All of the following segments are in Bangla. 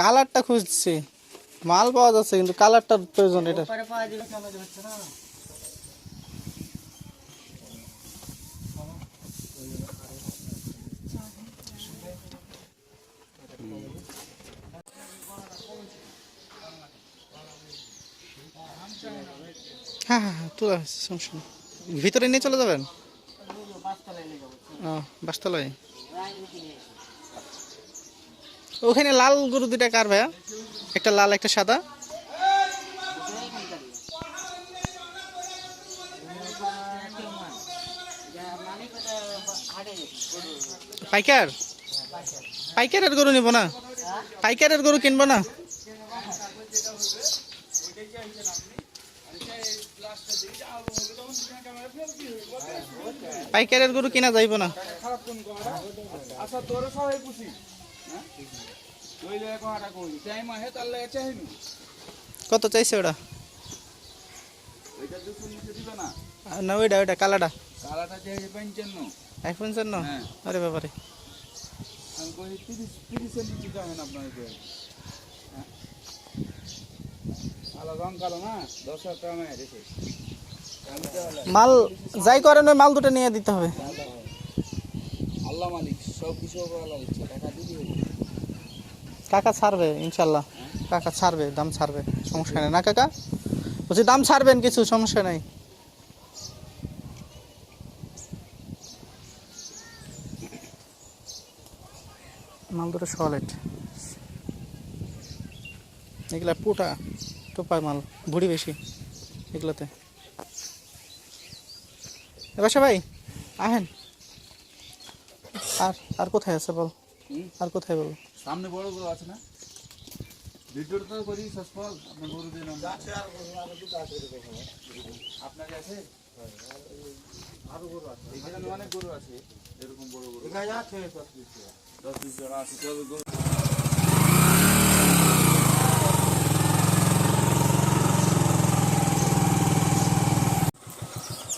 কালারটা খুঁজছি। মাল পাওয়া যাচ্ছে কিন্তু কালারটার প্রয়োজন এটা। হ্যাঁ হ্যাঁ হ্যাঁ ভিতরে নিয়ে চলে যাবেন? ও বাসতলায়? ওখানে লাল গরু দুইটা কার ভাইয়া? একটা লাল, একটা সাদা? পাইকার? পাইকারের গরু নিব না? পাইকারের গরু কিনবো না? পাইকারের গরু কিনা যাইব না। আচ্ছা হ্যাঁ? কত চাইছে ওটা না। না ওইটা ওইটা কালাটা কালাটা চাইছে পঞ্চান্ন। হ্যাঁ। আরে হ্যাঁ? কালো রং কালো না? দশ টাকা মাল যাই করেন ওই মাল দুটো নিয়ে দিতে হবে। আল্লাহ মালিক সব কিছু টাকা কাকা ছাড়বে ইনশাল্লাহ কাকা ছাড়বে দাম ছাড়বে সমস্যা নেই। না কাকা? বলছি দাম ছাড়বেন কিছু সমস্যা নাই। মাল দুটো সলেট এগুলা পুটা টোপা মাল ভুড়ি বেশি এগুলোতে। এবার ভাই আহেন। আর আর কোথায় আছে বল? আর কোথায় বল? সামনে বড় গরু আছে না? ভিডিওটা তো করি সসফল আপনার গরু দিয়ে নাম আপনার কাছে? আরও গরু আছে। এখানে অনেক গরু আছে এরকম বড় গরু। এখানে আছে দশ বিশ জোড়া আছে তবে গরু।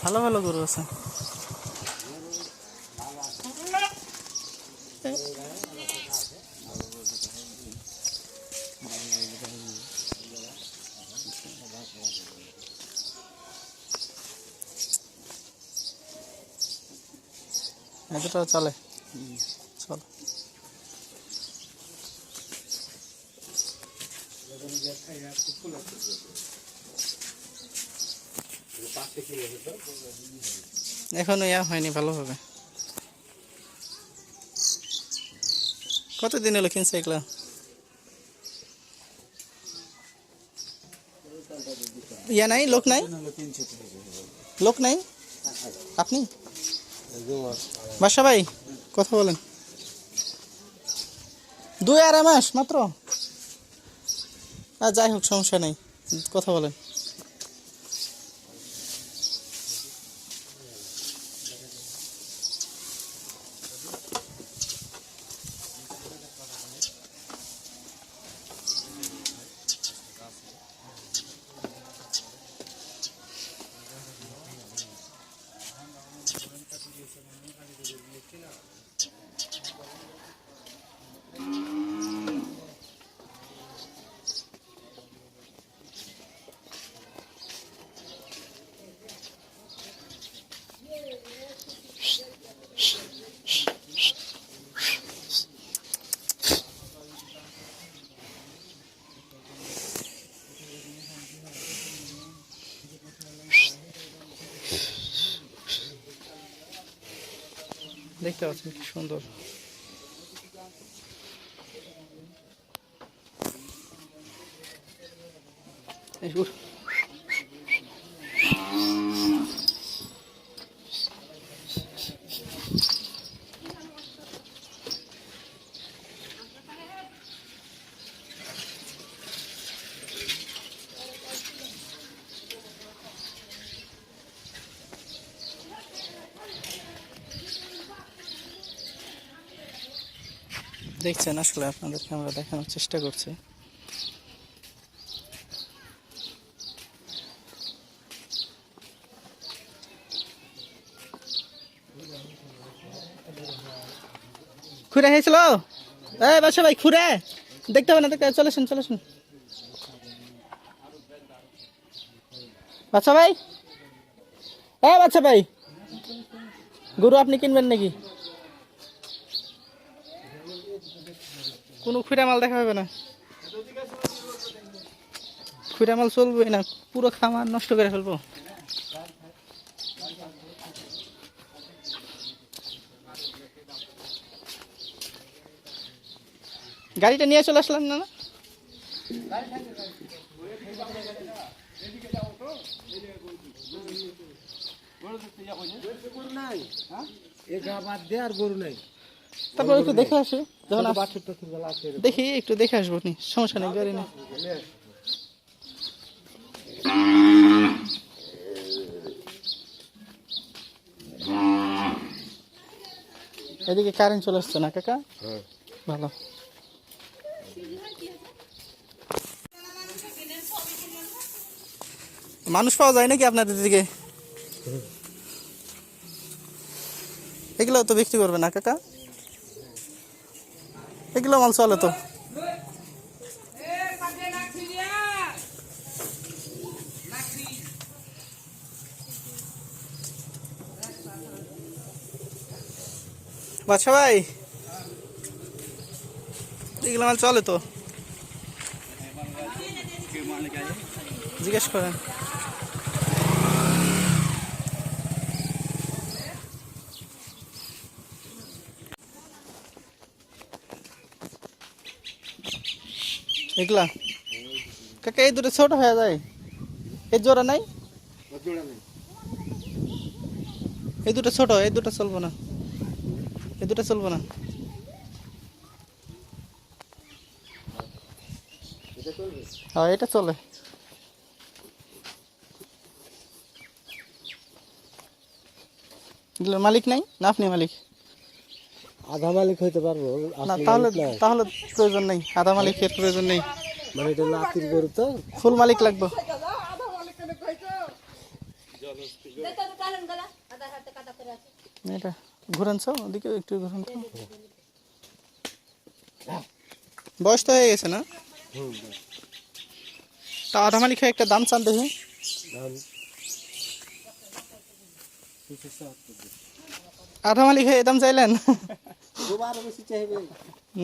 ভালো ভালো গরু আছে। এতটা চলে। চল। এখনও ইয়া হয়নি, ভালোভাবে। কতদিন হলো কিনছে এগুলা? ইয়া নাই, লোক নাই? লোক নাই? আপনি? বাসা ভাই, কথা বলেন। দুই আড়াই মাস মাত্র? আর যাই হোক, সমস্যা নেই, কথা বলেন। দেখতে পাচ্ছেন কি সুন্দর। এই দেখছেন, আসলে আপনাদেরকে আমরা দেখানোর চেষ্টা করছি। খুঁড়ে হয়েছিল এই বাসা ভাই, খুঁড়ে। দেখতে হবে না, দেখতে চলে শুন চলে শুন বাচ্চা ভাই? এ বাচ্চা ভাই, গরু আপনি কিনবেন নাকি? কোনো খুঁড়ে মাল দেখা হবে না। খুঁড়ে মাল চলবে না পুরো খামার নষ্ট করে ফেলব। গাড়িটা নিয়ে চলে আসলাম না না? তারপর একটু দেখে আসি। যখন দেখি একটু দেখে আসব নি সমস্যা নেই গাড়ি নেই। এদিকে কারেন্ট চলে আসছে না কাকা? ভালো। মানুষ পাওয়া যায় নাকি আপনাদের দিকে? এগুলো তো বিক্রি করবে না কাকা? এগুলো মাল চলে তো। বাচ্চা ভাই এগুলো মাল চলে তো। জিজ্ঞেস করেন। এগুলা কাকা এই দুটো ছোট হয়ে যায় এই জোড়া নাই এই দুটো ছোট এই দুটো চলবো না এই দুটো চলবো না হ্যাঁ এটা চলে এগুলোর মালিক নাই না আপনি মালিক আধা মালিক হইতে পারব না তাহলে তাহলে প্রয়োজন নেই আধা মালিকের প্রয়োজন নেই। মানে এটা নাতির গরু তো? ফুল মালিক লাগবে। এটা ঘুরান তো ওদিকে একটু ঘুরান। বয়স তো হয়ে গেছে না? তা আধা মালিক একটা দাম চান দেখি। আধা মালিক হয়ে দাম চাইলেন? দুবার বেশি চাইবে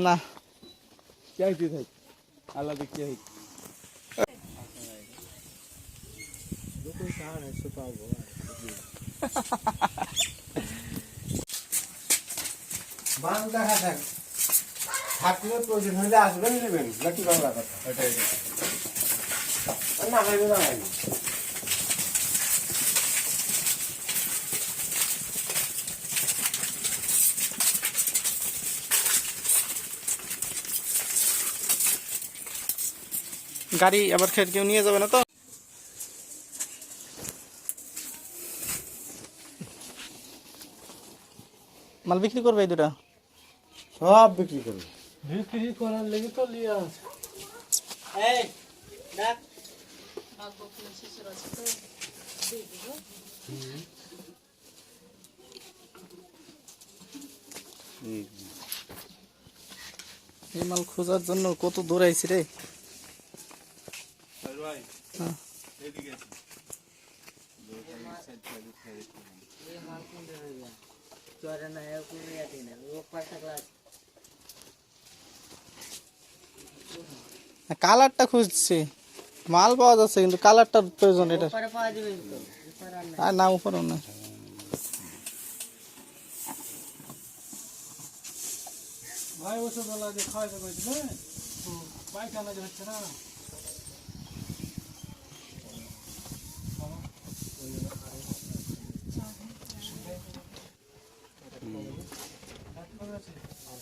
না চাইতে থাক আল্লাহ দেখতে থাক দুটো সাড়ে একশো পাবো বান দেখা থাক থাকলে প্রয়োজন হলে আসবেন নেবেন নাকি বাংলা কথা আর না খাইবে না খাইবে গাড়ি আবার খেয়ে কেউ নিয়ে যাবে না তো? মাল বিক্রি করবে এই দুটা? সব বিক্রি করবে। বিক্রি করার লেগে তো লিয়ে এই মাল খোঁজার জন্য কত দূর আইছি রে ভাই হ্যাঁ। এদিকে আছে কালারটা খুঁজছি। মাল পাওয়া যাচ্ছে কিন্তু কালারটার প্রয়োজন এটা। আর না উপরেও না ভাই ওষুধ বলা যে খাওয়াইতে পায়খানা যে হচ্ছে না পায়খানা হয় না মানে চারশো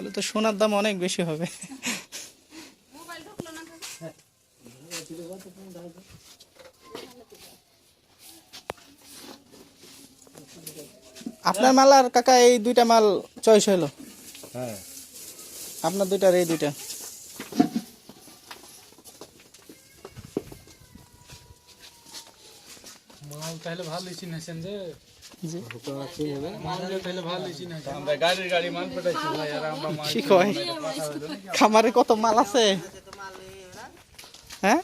তাহলে তো সোনার দাম অনেক বেশি হবে। মোবাইল ঢুকলো না কাকা? আপনার মাল আর কাকা এই দুইটা মাল চয়েস হলো? হ্যাঁ। আপনার দুইটার এই দুইটা। মাল তাহলে ভালোই চিনেছেন যে? খামারে কত মাল আছে? হ্যাঁ?